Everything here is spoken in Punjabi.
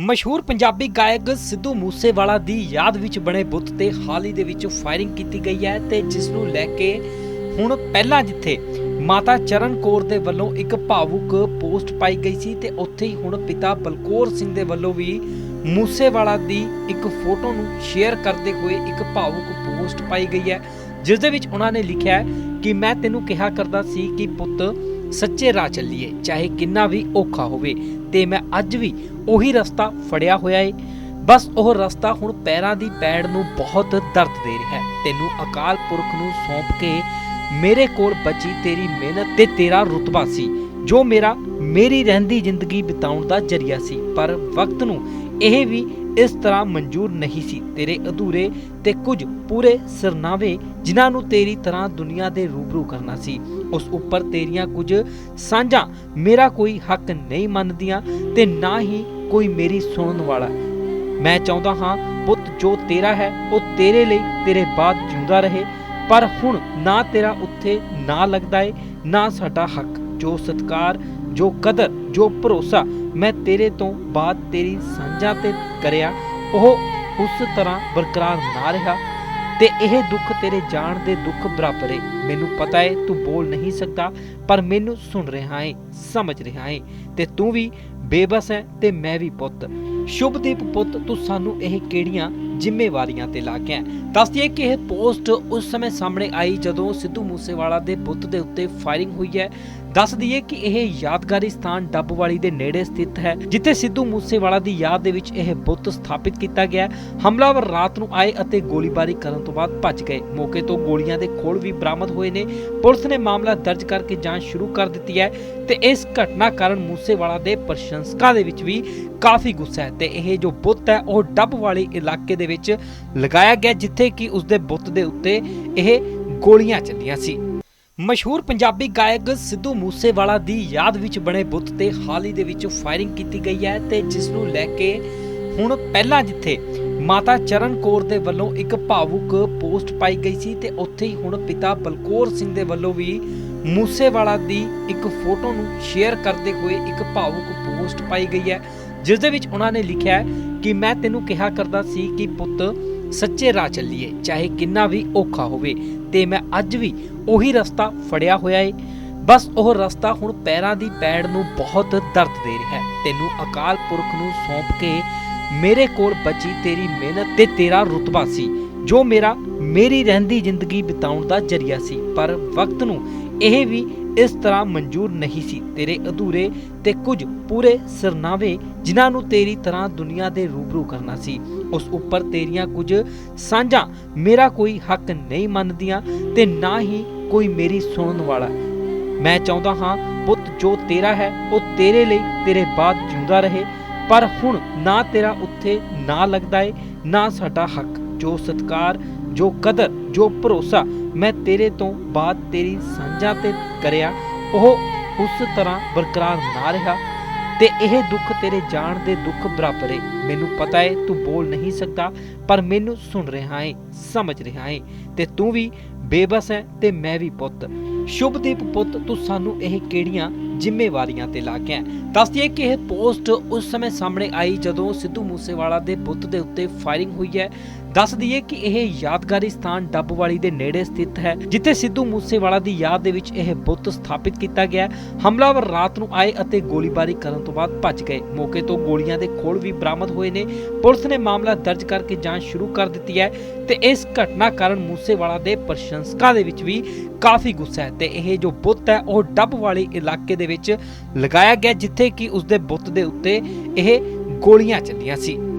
ਮਸ਼ਹੂਰ ਪੰਜਾਬੀ ਗਾਇਕ ਸਿੱਧੂ ਮੂਸੇਵਾਲਾ ਦੀ ਯਾਦ ਵਿੱਚ ਬਣੇ ਬੁੱਤ ਤੇ ਹਾਲ ਹੀ ਦੇ ਵਿੱਚ ਫਾਇਰਿੰਗ ਕੀਤੀ ਗਈ ਹੈ ਤੇ ਜਿਸ ਨੂੰ ਲੈ ਕੇ ਹੁਣ ਪਹਿਲਾਂ ਜਿੱਥੇ ਮਾਤਾ ਚਰਨ ਕੌਰ ਦੇ ਵੱਲੋਂ ਇੱਕ ਭਾਵੁਕ ਪੋਸਟ ਪਾਈ ਗਈ ਸੀ ਤੇ ਉੱਥੇ ਹੀ ਹੁਣ ਪਿਤਾ ਬਲਕੌਰ ਸਿੰਘ ਦੇ ਵੱਲੋਂ ਵੀ ਮੂਸੇਵਾਲਾ ਦੀ ਇੱਕ ਫੋਟੋ ਨੂੰ ਸ਼ੇਅਰ ਕਰਦੇ ਹੋਏ ਇੱਕ ਭਾਵੁਕ ਪੋਸਟ ਪਾਈ ਗਈ ਹੈ, ਜਿਸ ਦੇ ਵਿੱਚ ਉਹਨਾਂ ਨੇ ਲਿਖਿਆ ਹੈ ਕਿ ਮੈਂ ਤੈਨੂੰ ਕਿਹਾ ਕਰਦਾ ਸੀ ਕਿ ਪੁੱਤ ਸੱਚੇ ਰਾਹ ਚੱਲੀਏ, ਚਾਹੇ ਕਿੰਨਾ ਵੀ ਔਖਾ ਹੋਵੇ। ਤੇ ਮੈਂ ਅੱਜ ਵੀ ਉਹੀ ਰਸਤਾ ਫੜਿਆ ਹੋਇਆ ਏ। ਬਸ ਉਹ ਰਸਤਾ ਹੁਣ ਪੈਰਾਂ ਦੀ ਪੈੜ ਨੂੰ ਬਹੁਤ ਦਰਦ ਦੇ ਰਿਹਾ ਹੈ। ਤੈਨੂੰ ਅਕਾਲ ਪੁਰਖ ਨੂੰ ਸੌਂਪ ਕੇ ਮੇਰੇ ਕੋਲ ਬਚੀ ਤੇਰੀ ਮਿਹਨਤ ਤੇ ਤੇਰਾ ਰੁਤਬਾ ਸੀ, ਜੋ ਮੇਰਾ ਮੇਰੀ ਰਹਿੰਦੀ ਜ਼ਿੰਦਗੀ ਬਿਤਾਉਣ ਦਾ ਜਰੀਆ ਸੀ। ਪਰ ਵਕਤ ਨੂੰ ਇਹ ਵੀ ਇਸ ਤਰ੍ਹਾਂ ਮਨਜ਼ੂਰ ਨਹੀਂ ਸੀ। ਤੇਰੇ ਅਧੂਰੇ ਤੇ ਕੁਝ ਪੂਰੇ ਸਰਨਾਵੇ ਜਿਨ੍ਹਾਂ ਨੂੰ ਤੇਰੀ ਤਰ੍ਹਾਂ ਦੁਨੀਆ ਦੇ ਰੂਬਰੂ ਕਰਨਾ ਸੀ। ਉਸ ਉੱਪਰ ਤੇਰੀਆਂ ਕੁਝ ਸਾਂਝਾਂ। ਮੇਰਾ ਕੋਈ ਹੱਕ ਨਹੀਂ ਮੰਨਦੀਆਂ ਤੇ ਨਾ ਹੀ ਕੋਈ ਮੇਰੀ ਸੁਣਨ ਵਾਲਾ। ਮੈਂ ਚਾਹੁੰਦਾ ਹਾਂ, ਪੁੱਤ, ਜੋ ਤੇਰਾ ਹੈ, ਉਹ ਤੇਰੇ ਲਈ ਤੇਰੇ ਬਾਅਦ ਜਿਉਂਦਾ ਰਹੇ। ਪਰ ਹੁਣ ਨਾ ਤੇਰਾ ਉੱਥੇ ਨਾ ਲੱਗਦਾ ਏ, ਨਾ ਸਾਡਾ ਹੱਕ। ਜੋ ਸਤਕਾਰ, ਜੋ ਕਦਰ, ਜੋ ਭਰੋਸਾ ਮੈਂ ਤੇਰੇ ਤੋਂ ਬਾਅਦ ਤੇਰੀ ਸਾਂਝਾ ਤੇ ਕਰਿਆ। ਉਹ ਉਸ ਤਰ੍ਹਾਂ ਬਰਕਰਾਰ ਨਾ ਰਿਹਾ ਤੇ ਇਹ ਦੁੱਖ ਤੇਰੇ ਜਾਣ ਦੇ ਦੁੱਖ ਬਰਾਬਰ ਏ। ਮੈਨੂੰ ਪਤਾ ਏ, ਤੂੰ ਬੋਲ ਨਹੀਂ ਸਕਦਾ, ਪਰ ਮੈਨੂੰ ਸੁਣ ਰਿਹਾ ਏ, ਸਮਝ ਰਿਹਾ ਏ। ਤੇ ਤੂੰ ਵੀ ਬੇਬਸ ਹੈ ਤੇ ਮੈਂ ਵੀ ਪੁੱਤ। ਸ਼ੁਭਦੀਪ ਪੁੱਤ, ਤੂੰ ਸਾਨੂੰ ਇਹ ਕਿਹੜੀਆਂ ਜ਼ਿੰਮੇਵਾਰੀਆਂ ਤੇ ਲਾ ਕੇ ਹੈ ਕਿ ਇਹ ਪੋਸਟ ਉਸ ਸਮੇਂ ਸਾਹਮਣੇ ਆਈ ਜਦੋਂ ਸਿੱਧੂ ਮੂਸੇਵਾਲਾ ਦੇ ਬੁੱਤ ਦੇ ਉੱਤੇ ਫਾਇਰਿੰਗ ਹੋਈ ਹੈ। ਦੱਸ ਦਈਏ ਕਿ ਇਹ ਯਾਦਗਾਰੀ ਸਥਾਨ ਡੱਬਵਾਲੀ ਦੇ ਨੇੜੇ ਸਥਿਤ ਹੈ, ਜਿੱਥੇ ਸਿੱਧੂ ਮੂਸੇਵਾਲਾ ਦੀ ਯਾਦ ਦੇ ਵਿੱਚ ਇਹ ਬੁੱਤ ਸਥਾਪਿਤ ਕੀਤਾ ਗਿਆ ਹਮਲਾਵਰ ਰਾਤ ਨੂੰ ਆਏ ਅਤੇ ਗੋਲੀਬਾਰੀ ਕਰਨ ਤੋਂ ਬਾਅਦ ਭੱਜ ਗਏ। ਮੌਕੇ ਤੋਂ ਗੋਲੀਆਂ ਦੇ ਖੋਲ ਵੀ ਬਰਾਮਦ ਹੋਏ ਨੇ। ਪੁਲਿਸ ਨੇ ਮਾਮਲਾ ਦਰਜ ਕਰਕੇ ਜਾਂਚ ਸ਼ੁਰੂ ਕਰ ਦਿੱਤੀ ਹੈ ਤੇ ਇਸ ਘਟਨਾ ਕਾਰਨ ਮੂਸੇਵਾਲਾ ਦੇ ਪ੍ਰਸ਼ੰਸਕਾਂ ਦੇ ਵਿੱਚ ਵੀ ਕਾਫੀ ਗੁੱਸਾ ਹੈ ਤੇ ਇਹ ਜੋ ਬੁੱਤ ਹੈ, ਉਹ ਡੱਬਵਾਲੀ ਇਲਾਕੇ ਦੇ ਵਿੱਚ ਲਗਾਇਆ ਗਿਆ ਜਿੱਥੇ ਕਿ ਉਸ ਦੇ ਬੁੱਤ ਦੇ ਉੱਤੇ ਇਹ ਗੋਲੀਆਂ ਚੱਲੀਆਂ ਸੀ। ਮਸ਼ਹੂਰ ਪੰਜਾਬੀ ਗਾਇਕ ਸਿੱਧੂ ਮੂਸੇਵਾਲਾ ਦੀ ਯਾਦ ਵਿੱਚ ਬਣੇ ਬੁੱਤ ਤੇ ਹਾਲ ਹੀ ਦੇ ਵਿੱਚ ਫਾਇਰਿੰਗ ਕੀਤੀ ਗਈ ਹੈ ਤੇ ਜਿਸ ਨੂੰ ਲੈ ਕੇ ਹੁਣ ਪਹਿਲਾਂ ਜਿੱਥੇ ਮਾਤਾ ਚਰਨ ਕੌਰ ਦੇ ਵੱਲੋਂ ਇੱਕ ਭਾਵੁਕ ਪੋਸਟ ਪਾਈ ਗਈ ਸੀ ਤੇ ਉੱਥੇ ਹੀ ਹੁਣ ਪਿਤਾ ਬਲਕੌਰ ਸਿੰਘ ਦੇ ਵੱਲੋਂ ਵੀ ਮੂਸੇਵਾਲਾ ਦੀ ਇੱਕ ਫੋਟੋ ਨੂੰ ਸ਼ੇਅਰ ਕਰਦੇ ਹੋਏ ਇੱਕ ਭਾਵੁਕ ਪੋਸਟ ਪਾਈ ਗਈ ਹੈ। ਜਿਸ ਦੇ ਵਿੱਚ ਉਹਨਾਂ ਨੇ ਲਿਖਿਆ ਹੈ ਕਿ ਮੈਂ ਤੈਨੂੰ ਕਿਹਾ ਕਰਦਾ ਸੀ ਕਿ ਪੁੱਤ, ਸੱਚੇ ਰਾਹ ਚੱਲੀਏ, ਚਾਹੇ ਕਿੰਨਾ ਵੀ ਔਖਾ ਹੋਵੇ, ਤੇ ਮੈਂ ਅੱਜ ਵੀ ਉਹੀ ਰਸਤਾ ਫੜਿਆ ਹੋਇਆ ਏ। ਬਸ ਉਹ ਰਸਤਾ ਹੁਣ ਪੈਰਾਂ ਦੀ ਪੈੜ ਨੂੰ ਬਹੁਤ ਦਰਦ ਦੇ ਰਿਹਾ ਹੈ। ਤੈਨੂੰ ਅਕਾਲ ਪੁਰਖ ਨੂੰ ਸੌਂਪ ਕੇ ਮੇਰੇ ਕੋਲ ਬਚੀ ਤੇਰੀ ਮਿਹਨਤ ਤੇ ਤੇਰਾ ਰੁਤਬਾ ਸੀ, ਜੋ ਮੇਰਾ, ਮੇਰੀ ਰਹਿੰਦੀ ਜ਼ਿੰਦਗੀ ਬਿਤਾਉਣ ਦਾ ਜਰੀਆ ਸੀ। ਪਰ ਵਕਤ ਨੂੰ ਇਹ ਵੀ ਇਸ ਤਰ੍ਹਾਂ ਮਨਜ਼ੂਰ ਨਹੀਂ ਸੀ। ਤੇਰੇ ਅਧੂਰੇ ਤੇ ਕੁਝ ਪੂਰੇ ਸਰਨਾਵੇ ਜਿਨ੍ਹਾਂ ਨੂੰ ਤੇਰੀ ਤਰ੍ਹਾਂ ਦੁਨੀਆ ਦੇ ਰੂਬਰੂ ਕਰਨਾ ਸੀ। ਉਸ ਉੱਪਰ ਤੇਰੀਆਂ ਕੁਝ ਸਾਂਝਾਂ। ਮੇਰਾ ਕੋਈ ਹੱਕ ਨਹੀਂ ਮੰਨਦੀਆਂ ਤੇ ਨਾ ਹੀ ਕੋਈ ਮੇਰੀ ਸੁਣਨ ਵਾਲਾ। ਮੈਂ ਚਾਹੁੰਦਾ ਹਾਂ, ਪੁੱਤ, ਜੋ ਤੇਰਾ ਹੈ, ਉਹ ਤੇਰੇ ਲਈ ਤੇਰੇ ਬਾਅਦ ਜਿਉਂਦਾ ਰਹੇ। ਪਰ ਹੁਣ ਨਾ ਤੇਰਾ ਉੱਥੇ ਨਾ ਲੱਗਦਾ ਏ, ਨਾ ਸਾਡਾ ਹੱਕ। ਜੋ ਸਤਕਾਰ, ਜੋ ਕਦਰ, ਜੋ ਭਰੋਸਾ ਮੈਂ ਤੇਰੇ ਤੋਂ ਬਾਅਦ ਤੇਰੀ ਸਾਂਝਾ ਤੇ ਕਰਿਆ। ਉਹ ਉਸ ਤਰ੍ਹਾਂ ਬਰਕਰਾਰ ਨਾ ਰਿਹਾ ਤੇ ਇਹ ਦੁੱਖ ਤੇਰੇ ਜਾਣ ਦੇ ਦੁੱਖ ਬਰਾਬਰ ਏ। ਮੈਨੂੰ ਪਤਾ ਏ, ਤੂੰ ਬੋਲ ਨਹੀਂ ਸਕਦਾ, ਪਰ ਮੈਨੂੰ ਸੁਣ ਰਿਹਾ ਏ, ਸਮਝ ਰਿਹਾ ਏ। ਤੇ ਤੂੰ ਵੀ ਬੇਬਸ ਹੈ ਤੇ ਮੈਂ ਵੀ ਪੁੱਤ। ਸ਼ੁਭਦੀਪ ਪੁੱਤ, ਤੂੰ ਸਾਨੂੰ ਇਹ ਕਿਹੜੀਆਂ ਜ਼ਿੰਮੇਵਾਰੀਆਂ ਤੇ ਲਾ ਕੇ ਹੈ ਕਿ ਇਹ ਪੋਸਟ ਉਸ ਸਮੇਂ ਸਾਹਮਣੇ ਆਈ ਜਦੋਂ ਸਿੱਧੂ ਮੂਸੇਵਾਲਾ ਦੇ ਬੁੱਤ ਦੇ ਉੱਤੇ ਫਾਇਰਿੰਗ ਹੋਈ ਹੈ। ਦੱਸ ਦਈਏ ਕਿ ਇਹ ਯਾਦਗਾਰੀ ਸਥਾਨ ਡੱਬਵਾਲੀ ਦੇ ਨੇੜੇ ਸਥਿਤ ਹੈ, ਜਿੱਥੇ ਸਿੱਧੂ ਮੂਸੇਵਾਲਾ ਦੀ ਯਾਦ ਦੇ ਵਿੱਚ ਇਹ ਬੁੱਤ ਸਥਾਪਿਤ ਕੀਤਾ ਗਿਆ ਹਮਲਾਵਰ ਰਾਤ ਨੂੰ ਆਏ ਅਤੇ ਗੋਲੀਬਾਰੀ ਕਰਨ ਤੋਂ ਬਾਅਦ ਭੱਜ ਗਏ। ਮੌਕੇ ਤੋਂ ਗੋਲੀਆਂ ਦੇ ਖੋਲ ਵੀ ਬਰਾਮਦ ਹੋਏ ਨੇ। ਪੁਲਿਸ ਨੇ ਮਾਮਲਾ ਦਰਜ ਕਰਕੇ ਜਾਂਚ ਸ਼ੁਰੂ ਕਰ ਦਿੱਤੀ ਹੈ ਤੇ ਇਸ ਘਟਨਾ ਕਾਰਨ ਮੂਸੇਵਾਲਾ ਦੇ ਪ੍ਰਸ਼ੰਸਕਾਂ ਦੇ ਵਿੱਚ ਵੀ ਕਾਫੀ ਗੁੱਸਾ ਹੈ ਤੇ ਇਹ ਜੋ ਬੁੱਤ ਹੈ, ਉਹ ਡੱਬਵਾਲੀ ਇਲਾਕੇ ਦੇ ਵਿੱਚ ਲਗਾਇਆ ਗਿਆ ਜਿੱਥੇ ਕਿ ਉਸ ਦੇ ਬੁੱਤ ਦੇ ਉੱਤੇ ਇਹ ਗੋਲੀਆਂ ਚੱਲੀਆਂ ਸੀ।